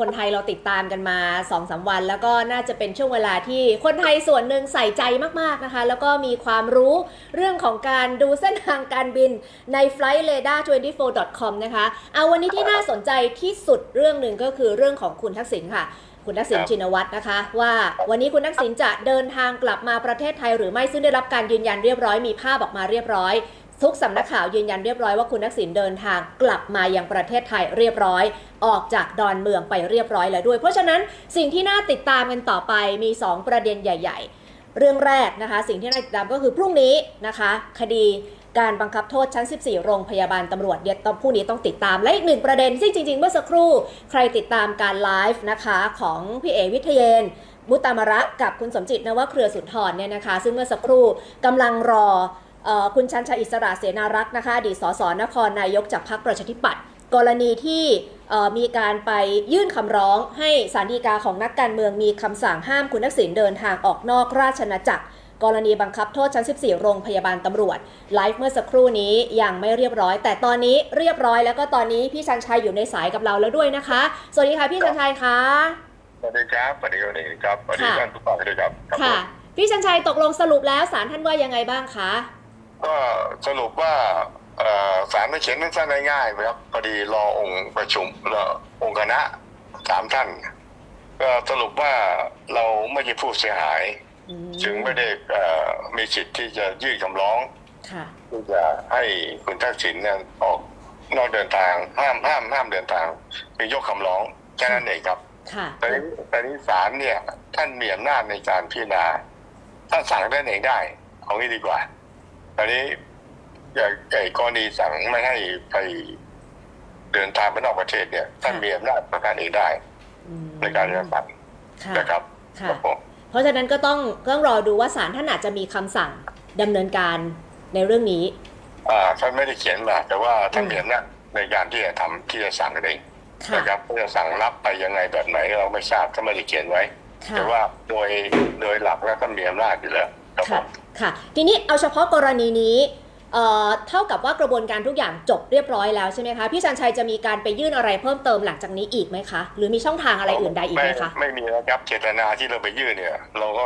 คนไทยเราติดตามกันมา2อสวัน แล้วก็น่าจะเป็นช่วงเวลาที่คนไทยส่วนหนึ่งใส่ใจมากๆนะคะ แล้วก็มีความรู้เรื่องของการดูเส้นทางการบินใน flightradar24.com นะคะเอาวันนี้ที่น่าสนใจที่สุดเรื่องหนึ่งก็คือเรื่องของคุณทักษิณค่ะคุณทักษิณชินวัตรนะคะ ว่าวันนี้คุณทักษิณจะเดินทางกลับมาประเทศไทยหรือไม่ซึ่งได้รับการยืนยันเรียบร้อยมีภาพออกมาเรียบร้อย ทุกสำนักข่าวยืนยันเรียบร้อยว่าคุณทักษิณเดินทางกลับมายังประเทศไทยเรียบร้อย ออกจากดอนเมืองไปเรียบร้อยแล้วด้วย เพราะฉะนั้นสิ่งที่น่าติดตามกันต่อไปมี 2 ประเด็นใหญ่ ๆ เรื่องแรกนะคะ สิ่งที่น่าติดตามก็คือพรุ่งนี้นะคะ คดีการบังคับโทษชั้น 14 โรงพยาบาลตำรวจเดี๋ยวต้องพรุ่งนี้ต้องติดตาม และอีกหนึ่งประเด็นซึ่งจริง ๆ เมื่อสักครู่ ใครติดตามการไลฟ์นะคะของพี่เอวิทยเยนมุตตามระกับคุณสมจิตนวเครือสุนทรเนี่ยนะคะ ซึ่งเมื่อสักครู่กำลังรอ คุณชันชัยอิสระเสนารักษ์นะคะอดีตสสนครนายกจากพรรคประชาธิปัตย์กรณีที่เอ่อมีการไปยื่นคำร้องให้สารดีกาของนักการเมืองมีคำสั่งห้ามคุณทักษิณเดินทางออกนอกราชอาณาจักร กรณีบังคับโทษชั้น 14 โรงพยาบาลตำรวจไลฟ์เมื่อสักครู่นี้ยังไม่เรียบร้อย แต่ตอนนี้เรียบร้อยแล้วก็ตอนนี้พี่ชันชัยอยู่ในสายกับเราแล้วด้วยนะคะ สวัสดีค่ะพี่ชันชัยคะสวัสดีครับสวัสดีครับสวัสดีครับสวัสดีค่ะท่านผู้ฟังด้วยครับครับค่ะผมพี่ชันชัยตกลงสรุปแล้วศาลท่านว่ายังไงบ้างคะ ก็สรุปว่าเอ่อศาลไม่เขียนสั้นๆง่ายๆนะครับพอดีรอองค์ประชุมรอองค์คณะสามท่าน ก็สรุปว่าเราไม่ใช่ผู้เสียหายอืมจึงไม่ได้เอ่อมีสิทธิ์ที่จะยื่นคำร้องค่ะที่จะให้คุณทักษิณเนี่ยออกนอกเดินทางห้ามห้ามห้ามเดินทางไปยกคำร้องแค่นั้นเองครับค่ะแต่นี้แต่นี้ศาลเนี่ยท่านมีอำนาจในการพิจารณาท่านสั่งได้เองได้เอางี้ดีกว่าต อนนี้อย่างไอ้กรณีสั่งไม่ให้ไปเดินทางไปนอกประเทศเนี่ยท่านมีอำนาจประการเองได้อืมในการจะสั่งค่ะนะครับค่ะครับผมเพราะฉะนั้นก็ต้องต้องรอดูว่าศาลท่านอาจจะมีคำสั่งดำเนินการในเรื่องนี้ อ่าท่านไม่ได้เขียนมาแต่ว่าท่านอืมมีอำนาจในการที่จะทำที่จะสั่งกันเองค่ะนะครับว่าจะสั่งรับไปยังไงแบบไหนเราไม่ทราบท่านไม่ได้เขียนไว้ค่ะแต่ว่าโดยโดยหลักแล้วท่านมีอำนาจอยู่แล้ว ครับผค่ะมค่ะทีนี้เอาเฉพาะกรณีนี้เอ่อเท่ากับว่ากระบวนการทุกอย่างจบเรียบร้อยแล้วใช่ไหมคะพี่ชันชัยจะมีการไปยื่นอะไรเพิ่มเติมหลังจากนี้อีกไหมคะ หรือมีช่องทางอะไรอื่นใดอีกไหมคะไม่มีนะครับเจตนาที่เราไปยื่นเนี่ย เราก็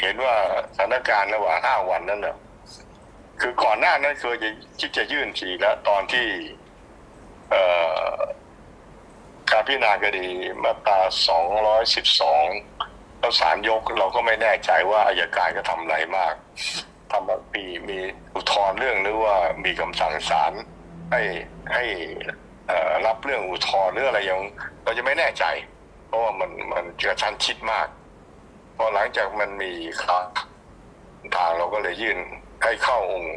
เห็นว่าสถานการณ์ระหว่างห้าวันนั้นน่ะคือก่อนหน้านั้นเคยจะคิดจะยื่นทีแล้วตอนที่เอ่อการพิจารณาคดีมาตราสองร้อยสิบสอง แล้วศาลยกเราก็ไม่แน่ใจว่าอายการก็ทำอะไรมากทำมีมีอุทธรณ์เรื่องหรือว่ามีคำสั่งศาลให้ให้เอ่อรับเรื่องอุทธรณ์หรืออะไรยังเราจะไม่แน่ใจ เพราะว่ามันมันกระชั้นชิดมากพอหลังจากมันมีข่าวทางเราก็เลยยื่นให้เข้าองค์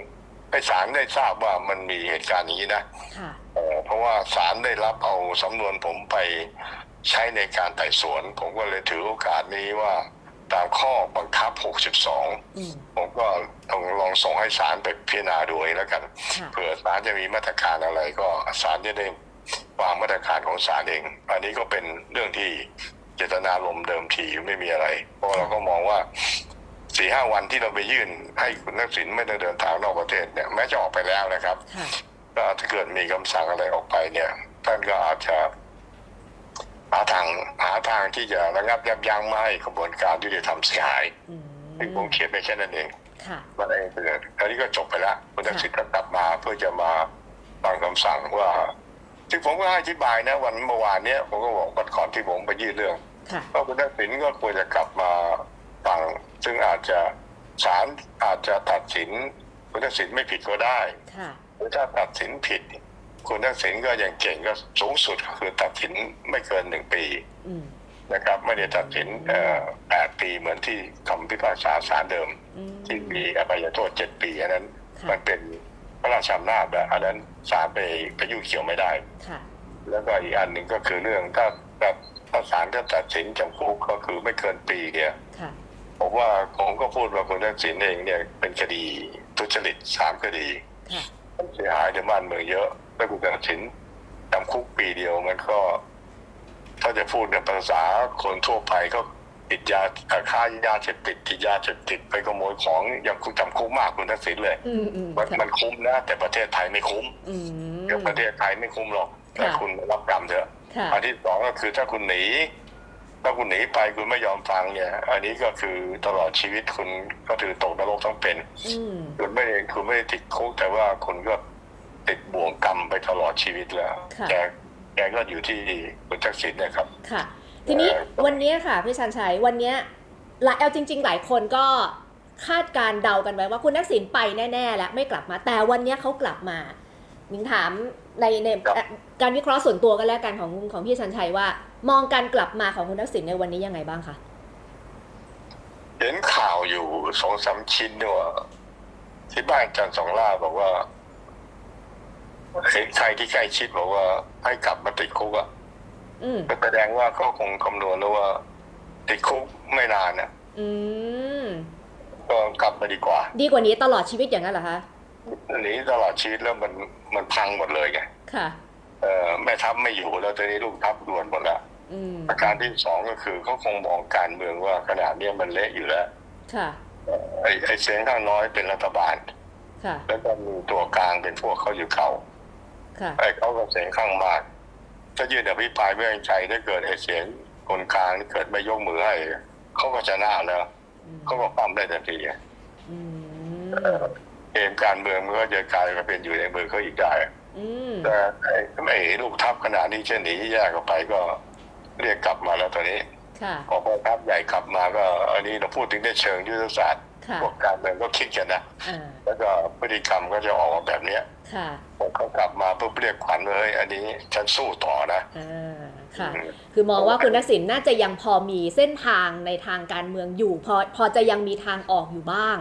ให้ศาลได้ทราบว่ามันมีเหตุการณ์อย่างนี้นะค่ะเอ่อเพราะว่าศาลได้รับเอาสำนวนผมไป ใช้ในการไต่สวน ผมก็เลยถือโอกาสนี้ว่าตามข้อบังคับ 62อืมผมก็ต้องลองส่งให้ศาลไปพิจารณาดูเองแล้วกันค่ะเผื่อศาลจะมีมาตรการอะไรก็ศาลจะได้วางมาตรการของศาลเอง อันนี้ก็เป็นเรื่องที่เจตนาลมณ์เดิมทีไม่มีอะไร เพราะเราก็มองว่าสี่ห้าวันที่เราไปยื่นให้คุณทักษิณไม่ได้เดินทางนอกประเทศเนี่ยแม้จะออกไปแล้วนะครับค่ะก็ถ้าเกิดมีคำสั่งอะไรออกไปเนี่ยท่านก็อาจจะ หาทางหาทางที่จะระงับยับยั้งไม่ให้กระบวนการยุติธรรมเสียหายอืมที่ผมเขียนไปแค่นั้นเองค่ะมันเองเป็นอันนี้ก็จบไปแล้วคุณทักษิณก็กลับมาเพื่อจะมาฟังคำสั่งว่าที่ผมก็อธิบายนะ วันเมื่อวานเนี้ยผมก็บอกวันก่อนที่ผมไปยื่นเรื่อง ค่ะว่าคุณทักษิณก็ควรจะกลับมาฟังซึ่งอาจจะศาลอาจจะตัดสินคุณทักษิณไม่ผิดก็ได้ ค่ะ หรือถ้าตัดสินผิด คุณทักษิณก็ยังเก่งก็สูงสุดก็คือตัดสินไม่เกินหนึ่งปีอืมนะครับ ไม่ได้ตัดสินเอ่อแปดปีเหมือนที่คำพิพากษาศาลเดิมอืมที่มีอภัยโทษเจ็ดปีอันนั้นค่ะมันเป็นพระราชอำนาจแบบอันนั้นศาลไปไปยุ่งเกี่ยวไม่ได้ค่ะแล้วก็อีกอันหนึ่งก็คือเรื่องถ้าถ้าถ้าศาลก็ตัดสินจำคุกก็คือไม่เกินปีเนี่ยค่ะผมว่าผมก็พูดว่าคุณทักษิณเองเนี่ยเป็นคดีทุจริตสามคดีค่ะเสียหายในบ้านเมืองเยอะ แล้วคุณตัดสินจำคุกปีเดียวมันก็ ถ้าจะพูดในภาษาคนทั่วไปก็ติดยาเอ่อค้ายาเสพติดติดยาเสพติดไปขโมยของยังคุณจำคุกมากคุณทักษิณเลยอืมอืมมันค่ะมันคุ้มนะแต่ประเทศไทยไม่คุ้มอืมเดี๋ยวประเทศไทยไม่คุ้มหรอกแต่ค่ะคุณรับกรรมเถอะค่ะอันที่สองก็คือถ้าคุณหนีถ้าคุณหนีไปคุณไม่ยอมฟังเนี่ย อันนี้ก็คือตลอดชีวิตคุณก็ถือตกนรกทั้งเป็นอืมคุณไม่ได้คุณไม่ได้ติดคุกแต่ว่าคุณก็ ติดบ่วงกรรมไปตลอดชีวิตแล้ว ค่ะ แกแกก็อยู่ที่คุณทักษิณนะครับ ค่ะ ทีนี้เอ่อวันเนี้ยค่ะพี่ชันชัยวันเนี้ยหลายเอาจริง ๆ หลายคนก็คาดการณ์เดากันไว้ว่าคุณทักษิณไปแน่ ๆ แล้วไม่กลับมา แต่วันเนี้ยเขากลับมามิงถามในในเอ่อการวิเคราะห์ส่วนตัวกันแล้วกันของของพี่ชันชัยว่า มองการกลับมาของคุณทักษิณในวันนี้ยังไงบ้างคะ เห็นข่าวอยู่สองสามชิ้นเนี่ยว่าที่บ้านอาจันทร์สองล่าบอกว่า เห็นใครที่ใกล้ชิดบอกว่าให้กลับมาติดคุกอะอืมก็แสดงว่าเขาคงคำนวณแล้วว่า ติดคุกไม่นานนะอืม ก็กลับมาดีกว่าดีกว่านี้ตลอดชีวิตอย่างนั้นเหรอคะ หนีตลอดชีวิตแล้วมันมันพังหมดเลยไงค่ะ เออแม่ทัพไม่อยู่แล้วตอนนี้ลูกทัพด่วนหมดแล้วอืม ประการที่สองก็คือเขาคงมองการเมืองว่าขนาดนี้ยมันเละอยู่แล้วค่ะ ไอ้ไอ้เสียงข้างน้อยเป็นรัฐบาล ค่ะ แล้วก็มีตัวกลางเป็นพวกเขาอยู่เขา ค่ะไอ้เขาก็เสียงข้างมาก ถ้ายื่นอภิปรายไม่ไว้วางใจถ้าเกิดไอ้เสียงคนกลางเกิดไม่ยกมือให้เขาก็ชนะแล้วอืมเขาก็ปั๊มได้ทันทีอืมเกมการเมืองมันก็จะกลายมาเป็นอยู่ในมือเขาอีกได้อืมแต่ไอ้ไอ้ลูกทัพขนาดนี้เช่นหนีแยกออกไปก็เรียกกลับมาแล้วตอนนี้ค่ะพอพอทัพใหญ่กลับมาก็ อันนี้เราพูดถึงในเชิงยุทธศาสตร์ค่ะพวกการเมืองก็คิดกันนะอ่าแล้วก็พฤติกรรมก็จะออกมาแบบเนี้ย ค่ะพอเขากลับมาเพื่อเรียกขวัญว่าเฮ้ยอันนี้ฉันสู้ต่อนะอ่าค่ะอืมคือมองว่าคุณทักษิณน่าจะยังพอมีเส้นทางในทางการเมืองอยู่ พอพอจะยังมีทางออกอยู่บ้าง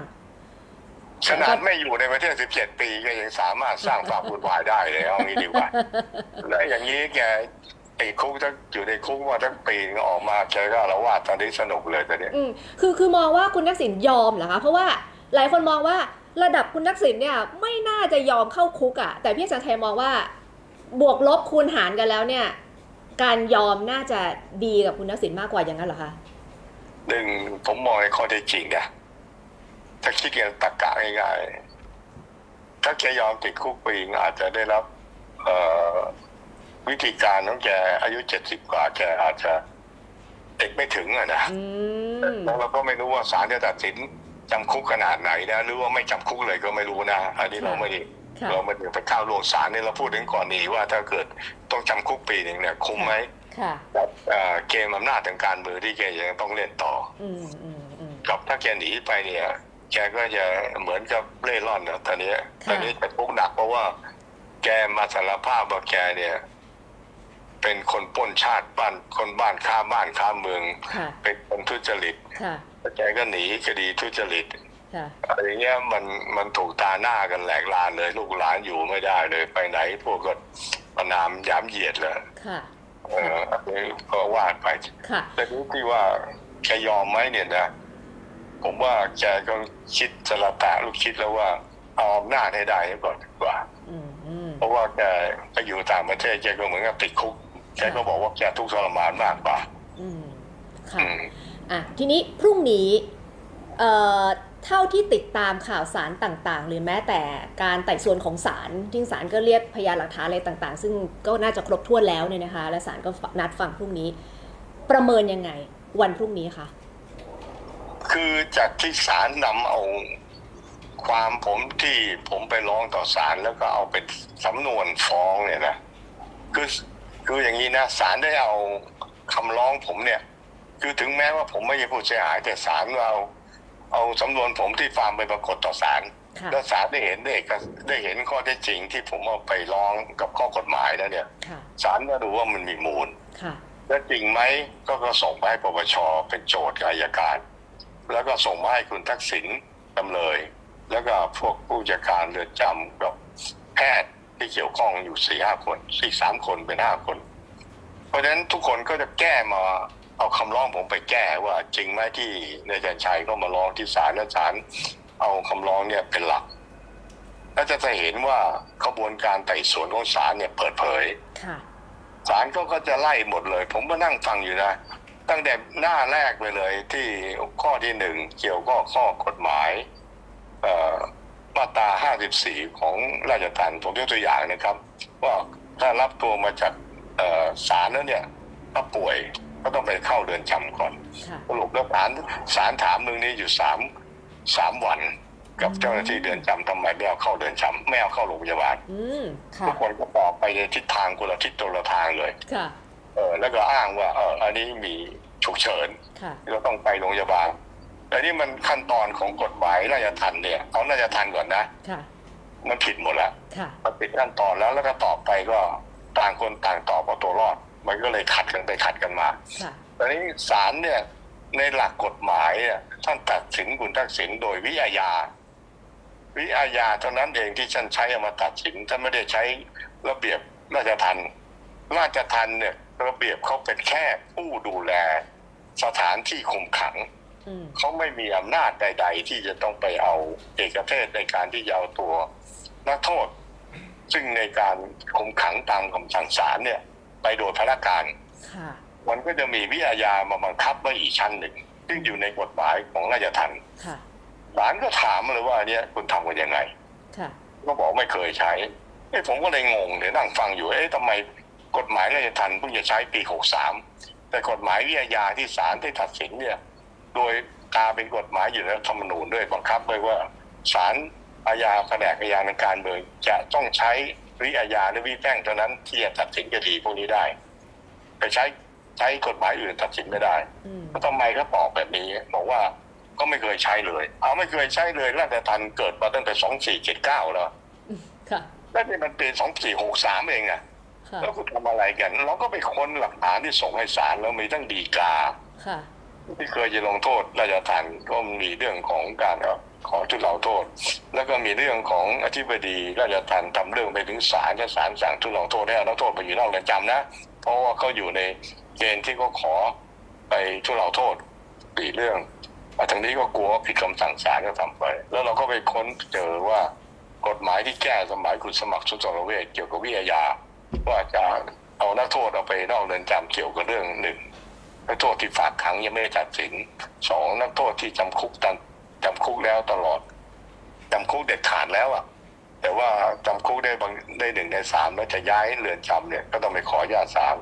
ขนาดไม่อยู่ในประเทศ 17 ปีก็ยังสามารถสร้างความวุ่นวายได้เลยเอางี้ดีกว่าแล้วอย่างนี้แกติดคุกถ้าอยู่ในคุกมาทั้งปีก็ออกมาแกก็ละวาดตอนนี้สนุกเลยตอนนี้อืมคือคือมองว่าคุณทักษิณยอมเหรอคะเพราะว่าหลายคนมองว่า ระดับคุณทักษิณเนี่ยไม่น่าจะยอมเข้าคุกอะ่ะ แต่พี่สันชัยมองว่า บวกลบคูณหารกันแล้วเนี่ย การยอมน่าจะดีกับคุณทักษิณมากกว่าอย่างนั้นเหรอคะหนึ่งผมมองในข้อเท็จจริงนะถ้าคิดกันตรรกะง่ายๆถ้าแกยอมติดคุกปีนึงอาจจะได้รับเอ่อวิธีการของแกอายุเจ็ดสิบกว่าแกอาจจะเด็กไม่ถึงอะนะอืมแล้วเราก็ไม่รู้ว่าศาลจะตัดสิน จำคุกขนาดไหนนะหรือว่าไม่จำคุกเลยก็ไม่รู้นะอันนี้เราไม่ได้ค่ะเราไม่ได้ไปข้าวลวงศาลเนี่ยเราพูดถึงก่อนหนีว่าถ้าเกิดต้องจำคุกปีหนึ่งเนี่ยคุ้มไหมค่ะ กับเอ่อเกมอำนาจทางการเมืองที่แกยังต้องเล่นต่อ อืมอืมอืม กับถ้าแกหนีไปเนี่ย แกก็จะเหมือนกับเล่ร่อนนะตอนนี้ค่ะ ตอนนี้จะคุกหนักเพราะว่า แกมาสารภาพว่าแกเนี่ย เป็นคนปล้นชาติบ้านคนบ้านค้าบ้านค้าเมือง ค่ะ เป็นคนทุจริต ค่ะ แล้วแกก็หนีคดีทุจริตค่ะ อะไรเงี้ยมันมันถูกตาหน้ากันแหลกลานเลยลูกหลานอยู่ไม่ได้เลยไปไหนพวกก็ประนามยามเหยียดเลยค่ะ เอออันนี้ก็วาดไปค่ะ แต่รู้ที่ว่าแกยอมไหมเนี่ยนะ ผมว่าแกก็คิดสละแตะลูกคิดแล้วว่าเอาอำนาจให้ได้ก่อนดีกว่า อืมอืมเพราะว่าแกไปอยู่ต่างประเทศแกก็เหมือนกับติดคุกแกก็บอกว่าแกทุกข์ทรมานมากกว่า อืมค่ะ อืม อะทีนี้พรุ่งนี้เอ่อเท่าที่ติดตามข่าวสารต่างๆ หรือแม้แต่การไต่สวนของศาลที่ศาลก็เรียกพยานหลักฐานอะไรต่างๆ ซึ่งก็น่าจะครบถ้วนแล้วเนี่ยนะคะ และศาลก็นัดฟังพรุ่งนี้ ประเมินยังไงวันพรุ่งนี้คะคือจากที่ศาลนำเอาความผมที่ผมไปร้องต่อศาลแล้วก็เอาเป็นสำนวนฟ้องเนี่ยนะคือคืออย่างนี้นะศาลได้เอาคำร้องผมเนี่ย คือถึงแม้ว่าผมไม่ใช่ผู้เสียหายแต่ศาลเอาเอาสำนวนผมที่ฟาร์มไปปรากฏต่อศาลค่ะแล้วศาลได้เห็นได้เอกได้เห็นข้อเท็จจริงที่ผมเอาไปร้องกับข้อกฎหมายแล้วเนี่ยค่ะศาลก็ดูว่ามันมีมูล ค่ะ แล้วจริงไหมก็ก็ส่งไปให้ปปชเป็นโจทย์กับอัยการ แล้วก็ส่งมาให้คุณทักษิณจำเลย แล้วก็พวกผู้จัดการเรือนจำกับแพทย์ที่เกี่ยวข้องอยู่สี่ห้าคนสี่สามคนเป็นห้าคน เพราะฉะนั้นทุกคนก็จะแก้มา เอาคำร้องผมไปแก้ว่าจริงไหมที่นายจันชัยก็มาร้องที่ศาลและศาลเอาคำร้องเนี่ยเป็นหลักแล้วจะจะเห็นว่าขบวนการไต่สวนของศาลเนี่ยเปิดเผยค่ะศาลก็ก็จะไล่หมดเลย ผมก็นั่งฟังอยู่นะ ตั้งแต่หน้าแรกไปเลย ที่ข้อที่หนึ่งเกี่ยวก็ข้อกฎหมายเอ่อมาตรา 54 ของราชทัณฑ์ผมยกตัวอย่างนะครับ ว่าถ้ารับตัวมาจากเอ่อศาลแล้วเนี่ยถ้าป่วย ก็ต้องไปเข้าเรือนจำก่อนค่ะสรุปแล้วศาลศาลถามเรื่องนี้อยู่สามสามวัน กับเจ้าหน้าที่เรือนจำทำไมไม่เอาเข้าเรือนจำไม่เอาเข้าโรงพยาบาลอืมค่ะทุกคนก็ตอบไปในทิศทางคนละทิศตัวละทางเลยค่ะเออแล้วก็อ้างว่าเอออันนี้มีฉุกเฉินค่ะเราต้องไปโรงพยาบาลแต่นี่มันขั้นตอนของกฎหมายราชทันเนี่ยเอาราชทันก่อนนะค่ะมันผิดหมดแล้วค่ะมันผิดขั้นตอนแล้วแล้วก็ตอบไปก็ต่างคนต่างตอบเอาตัวรอด มันก็เลยขัดกันไปขัดกันมาค่ะตอนนี้ศาลเนี่ยในหลักกฎหมายเนี่ยท่านตัดสินคุณทักษิณโดยวิอาญา วิอาญาเท่านั้นเองที่ท่านใช้เอามาตัดสินท่านไม่ได้ใช้ระเบียบราชทันราชทันเนี่ยระเบียบเขาเป็นแค่ผู้ดูแลสถานที่คุมขังอืมเขาไม่มีอำนาจใด ๆ ที่จะต้องไปเอาเอกเทศในการที่จะเอาตัวนักโทษ ซึ่งในการคุมขังตามคำสั่งศาลเนี่ย ไปโดยพระการ ค่ะ มันก็จะมีวิอาญามาบังคับไว้อีกชั้นหนึ่ง ซึ่งอยู่ในกฎหมายของราชทัณฑ์ค่ะ ศาลก็ถามเลยว่าเนี่ยคุณทำกันยังไง ค่ะ ก็บอกไม่เคยใช้เอ้ผมก็เลยงงเดี๋ยวนั่งฟังอยู่ เอ๊ะทำไมกฎหมายราชทัณฑ์เพิ่งจะใช้ปี 63 แต่กฎหมายวิทยาที่ศาลได้ตัดสินเนี่ย โดยตาเป็นกฎหมายอยู่ในรัฐธรรมนูญด้วยบังคับไว้ว่าศาลอาญาแผนกอาญาในการเมืองจะต้องใช้ วิอาญาหรือวิแพ่งเท่านั้นที่จะตัดสินคดีพวกนี้ได้ ไปใช้ใช้กฎหมายอื่นตัดสินไม่ได้อืมแล้วทำไมเขาตอบแบบนี้ บอกว่าก็ไม่เคยใช้เลย เอาไม่เคยใช้เลยราชทันเกิดมาตั้งแต่สองสี่เจ็ดเก้าแล้วค่ะแล้วนี่มันเป็นสองสี่หกสามเองอะค่ะแล้วคุณทำอะไรกัน เราก็ไปค้นหลักฐานที่ส่งให้ศาลแล้วมีตั้งดีกาค่ะที่เคยจะลงโทษราชทันก็มีเรื่องของการ ขอทุเลาโทษ แล้วก็มีเรื่องของอธิบดีราชทันทำเรื่องไปถึงศาลถ้าศาลสั่งทุเลาโทษให้เอานักโทษไปอยู่นอกเรือนจำนะ เพราะว่าเขาอยู่ในเกณฑ์ที่เขาขอไปทุเลาโทษปีเรื่องอ่ทางนี้ก็กลัวผิดคำสั่งศาลก็ทำไป แล้วเราก็ไปค้นเจอว่ากฎหมายที่แก้สมัยคุณสมัครสุนทรเวชเกี่ยวกับวิทยา ว่าจะเอานักโทษเอาไปนอกเรือนจำเกี่ยวกับเรื่องหนึ่งนักโทษที่ฝากขังยังไม่ได้ตัดสินสองนักโทษที่จำคุกตัน จำคุกแล้วตลอดจำคุกเด็ดขาดแล้วอะ แต่ว่าจำคุกได้บางได้หนึ่งในสามแล้วจะย้ายเรือนจำเนี่ย ก็ต้องไปขออนุญาตศาล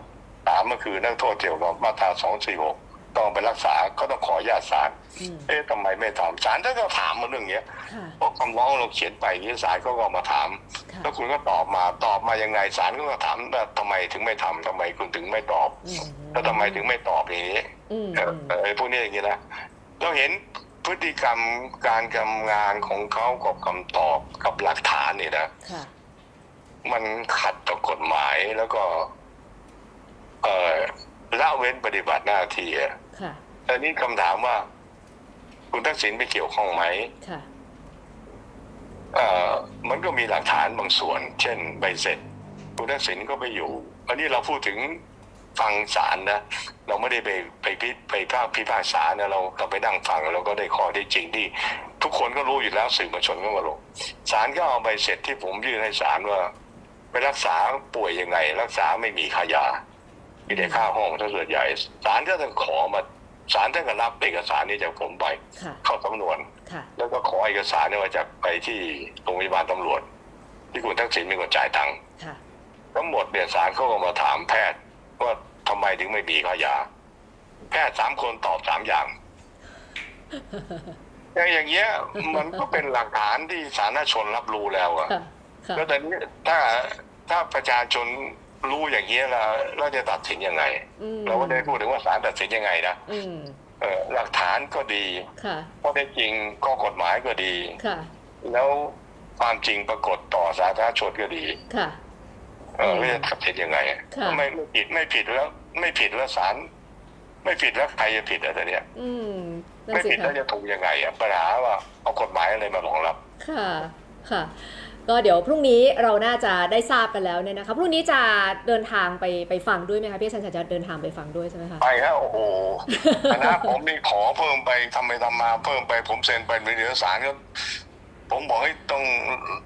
สามก็คือนักโทษเกี่ยวกับมาตราสองสี่หกต้องไปรักษาก็ต้องขออนุญาตศาลอืมเอ๊ะทำไมไม่ถามศาลท่านก็ถามมาเรื่องเนี้ยค่ะเพราะคำร้องเราเขียนไปนี้ศาลก็เอามาถามค่ะแล้วคุณก็ตอบมาตอบมายังไงศาลก็ถามว่าทำไมถึงไม่ทำทำไมคุณถึงไม่ตอบอืมแล้วทำไมถึงไม่ตอบอย่างนี้อืมเอออืมเออไอ้พวกนี้อย่างนี้นะเราเห็น พฤติกรรมการทำงานของเขากับคำตอบกับหลักฐานนี่นะค่ะ มันขัดต่อกฎหมายแล้วก็ เออละเว้นปฏิบัติหน้าที่อะค่ะ แต่นี่คำถามว่า คุณทักษิณไปเกี่ยวข้องไหมค่ะ เอ่อมันก็มีหลักฐานบางส่วน เช่น ใบเสร็จ คุณทักษิณก็ไปอยู่ อันนี้เราพูดถึง ฟังศาลนะ เราไม่ได้ไปไปพิไปภาคพิพากษานะเราเราไปนั่งฟังเราก็ได้ข้อได้จริงที่ ทุกคนก็รู้อยู่แล้วสื่อมวลชนก็มาลงศาลก็เอาใบเสร็จที่ผมยื่นให้ศาลว่า ไปรักษาป่วยยังไง รักษาไม่มีค่ายามีแต่ค่าห้องถ้าส่วนใหญ่ศาลก็ต้องขอมาศาลท่านก็รับเอกสารนี้จากผมไปค่ะเข้าสำนวนค่ะแล้วก็ขอเอกสารเนี่ยมาจากไปที่โรงพยาบาลตำรวจ ที่คุณทักษิณเป็นคนจ่ายตังค์ค่ะทั้งหมดเนี่ยศาลเขาก็มาถามแพทย์ว่าทำไมถึงไม่มีค่ายา แพทย์สามคนตอบสามอย่างแต่อย่างเงี้ย มันก็เป็นหลักฐานที่สาธารณชนรับรู้แล้วอะค่ะค่ะแล้วแต่นี้ถ้าถ้าประชาชนรู้อย่างเงี้ยแล้วเราจะตัดสินยังไงอืมเราก็ได้พูดถึงว่าศาลตัดสินยังไงนะอืมเออหลักฐานก็ดีค่ะข้อเท็จจริงก็กฎหมายก็ดีค่ะแล้วความจริงปรากฏต่อสาธารณชนก็ดี ค่ะ เออแล้วจะตัดสินยังไงค่ะไม่ไม่ผิดไม่ผิดแล้ว ไม่ผิดแล้วศาลไม่ผิดแล้วใครจะผิดอะไรเนี่ยอืมนั่นไม่สิผิดคะแล้วจะถูกยังไงอะปัญหาว่าเอากฎหมายอะไรมารองรับ ค่ะ ค่ะ ก็เดี๋ยวพรุ่งนี้เราน่าจะได้ทราบกันแล้วเนี่ยนะคะพรุ่งนี้จะเดินทางไปไปฟังด้วยไหมคะพี่ชันชัยจะเดินทางไปฟังด้วยใช่ไหมคะ ไปฮะโอ้โห คณะผมนี่ขอเพิ่มไปทำไปทำมาเพิ่มไปผมเซ็นไปในเอกสารก็ผมบอกให้ต้อง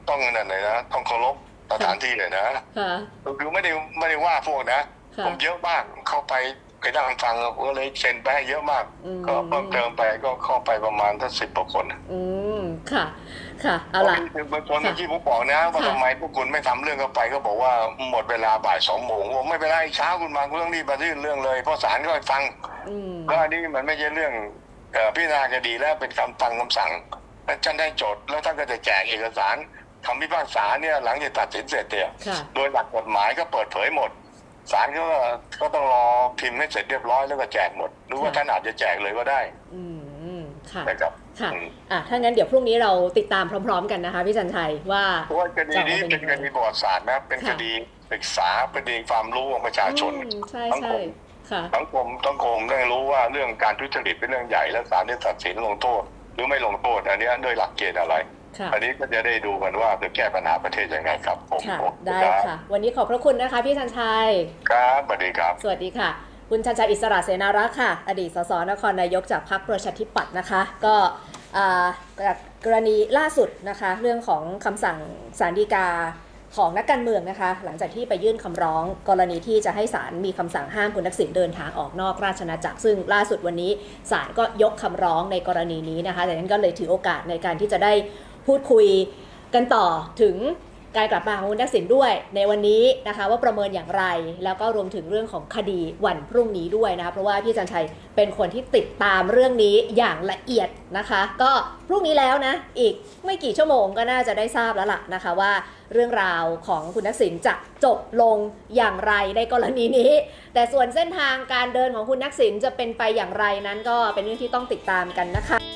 ต้องนั่นเลยนะต้องเคารพสถานที่เลยนะค่ะ คือไม่ได้ไม่ได้ว่าพวกนะค่ะ ผมเยอะมากเข้าไปไปนั่งฟังก็เลยเซ็นไปให้เยอะมากอืมก็เพิ่มเติมไปก็เข้าไปประมาณทั้งสิบกว่าคนอืมค่ะ ค่ะเอาล่ะคือบางคนเมื่อกี้ผมบอกนะ ว่าค่ะทำไมพวกคุณไม่ทำเรื่องเข้าไปก็บอกว่าหมดเวลาบ่ายสองโมงผมไม่เป็นไรเช้าคุณมาคุณต้องรีบมายื่นเรื่องเลยเพราะศาลก็ให้ฟังอืมแล้วอันนี้มันไม่ใช่เรื่องเอ่อพิจารณาคดีแล้วเป็นคำฟังคำสั่งแล้วท่านได้โจทย์แล้วท่านก็จะแจกเอกสารคำพิพากษาเนี่ยหลังจากตัดสินเสร็จเนี่ยค่ะโดยหลักกฎหมายก็เปิดเผยหมด ศาลก็ก็ต้องรอพิมพ์ให้เสร็จเรียบร้อยแล้วก็แจกหมดหรือว่าค่ะท่านอาจจะแจกเลยก็ได้ อืมค่ะนะครับค่ะอืมอะถ้างั้นเดี๋ยวพรุ่งนี้เราติดตามพร้อม ๆ กันนะคะพี่จันชัยว่าเพราะว่าคดีนี้จะออกมาเป็เป็นนยังไงคดีประวัติศาสตร์นะเป็นค่ะคดีศึกษาเป็นคดีความรู้ของประชาชนอืมใช่สังใช่คมค่ะสังคมต้องคงได้รู้ว่าเรื่องการทุจริตเป็นเรื่องใหญ่และศาลได้ตัดสินลงโทษ หรือไม่ลงโทษอันเนี้ยด้วยหลักเกณฑ์อะไรค่ะ อันนี้ก็จะได้ดูกันว่าจะแก้ปัญหาประเทศยังไงครับผมค่ะผมได้ค่ะ วันนี้ขอบพระคุณนะคะพี่ชันชัย ครับสวัสดีครับ สวัสดีค่ะ คุณชันชัยอิสระเสนารักษ์ค่ะ อดีตสสนครนายกจากพรรคประชาธิปัตย์นะคะ ก็อ่าจากกรณีล่าสุดนะคะ เรื่องของคำสั่งสารดีกาของนักการเมืองนะคะ หลังจากที่ไปยื่นคำร้อง กรณีที่จะให้ศาลมีคำสั่งห้ามคุณทักษิณเดินทางออกนอกราชนาจักร ซึ่งล่าสุดวันนี้ศาลก็ยกคำร้องในกรณีนี้นะคะดังนั้นก็เลยถือโอกาสในการที่จะได้ พูดคุยกันต่อถึงการกลับมาของคุณทักษิณด้วยในวันนี้นะคะว่าประเมินอย่างไร แล้วก็รวมถึงเรื่องของคดีวันพรุ่งนี้ด้วยนะคะเพราะว่าพี่จันชัยเป็นคนที่ติดตามเรื่องนี้อย่างละเอียดนะคะ ก็พรุ่งนี้แล้วนะอีกไม่กี่ชั่วโมงก็น่าจะได้ทราบแล้วล่ะนะคะว่าเรื่องราวของคุณทักษิณจะจบลงอย่างไรในกรณีนี้ แต่ส่วนเส้นทางการเดินของคุณทักษิณจะเป็นไปอย่างไรนั้นก็เป็นเรื่องที่ต้องติดตามกันนะคะ